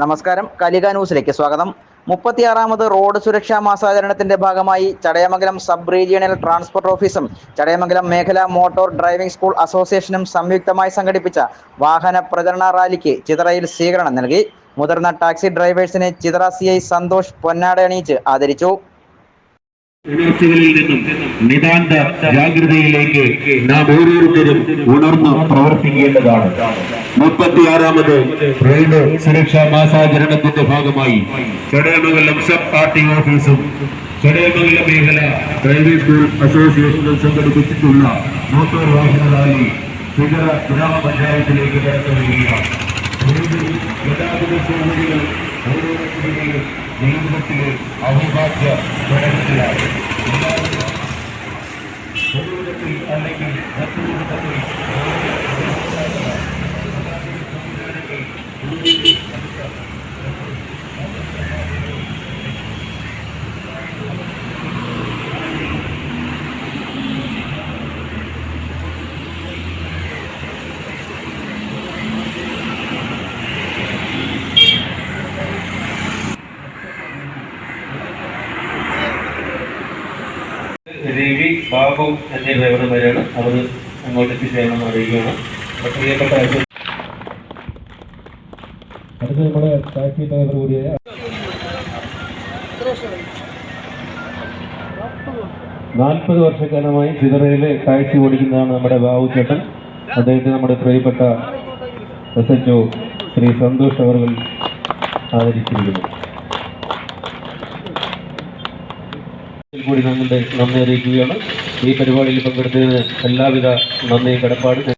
നമസ്കാരം. കലിക ന്യൂസിലേക്ക് സ്വാഗതം. മുപ്പത്തിയാറാമത് റോഡ് സുരക്ഷാ മാസാചരണത്തിന്റെ ഭാഗമായി ചടയമംഗലം സബ് റീജിയണൽ ട്രാൻസ്പോർട്ട് ഓഫീസും ചടയമംഗലം മേഖലാ മോട്ടോർ ഡ്രൈവിംഗ് സ്കൂൾ അസോസിയേഷനും സംയുക്തമായി സംഘടിപ്പിച്ച വാഹന പ്രചരണ റാലിക്ക് ചിതറയിൽ സ്വീകരണം നൽകി. മുതിർന്ന ടാക്സി ഡ്രൈവേഴ്സിനെ ചിതറ സി ഐ സന്തോഷ് പൊന്നാട അണിയിച്ച് ആദരിച്ചു. നിന്നും നിതാന്ത ജാഗ്രതയിലേക്ക് നാം ഓരോരുത്തരും ഉണർന്ന് പ്രവർത്തിക്കേണ്ടതാണ്. മുപ്പത്തിയാറാമത് റെയിൽവേ സുരക്ഷാ മാസാചരണത്തിന്റെ ഭാഗമായി ചടയമംഗലം സബ് പാർട്ടി ഓഫീസും ചടയമംഗലം മേഖല ഡ്രൈവിംഗ് സ്കൂൾ അസോസിയേഷനും സംഘടിപ്പിച്ചിട്ടുള്ള മോട്ടോർ വാഹന റാലി ഗ്രാമപഞ്ചായത്തിലേക്ക് കടന്നു ഗതാഗത സൗകര്യങ്ങൾ ജീവിതത്തിലെ അവിഭാജ്യ ഘടകത്തിലാണ് ജീവിതത്തിൽ അല്ലെങ്കിൽ മറ്റു വിധത്തിൽ രവി ബാബു എന്നീ ഡ്രൈവർമാരാണ് അവർ അങ്ങോട്ട് എത്തിച്ചേരണമെന്ന് അറിയിക്കുകയാണ് അറിയുകയാണ്. അടുത്ത നമ്മുടെ ടാക്സി ഡ്രൈവർ കൂടിയായ നാൽപ്പത് വർഷക്കാലമായി ചിതറയിലെ ടാക്സി ഓടിക്കുന്നതാണ് നമ്മുടെ ബാബു ചേട്ടൻ. അദ്ദേഹത്തെ നമ്മുടെ പ്രിയപ്പെട്ട എസ് എച്ച് ശ്രീ സന്തോഷ് അവർ ആദരിച്ചിരിക്കുന്നു. കൂടി നന്ദി അറിയിക്കുകയാണ്. ഈ പരിപാടിയിൽ പങ്കെടുത്തതിന് എല്ലാവിധ നന്ദിയും കടപ്പാടും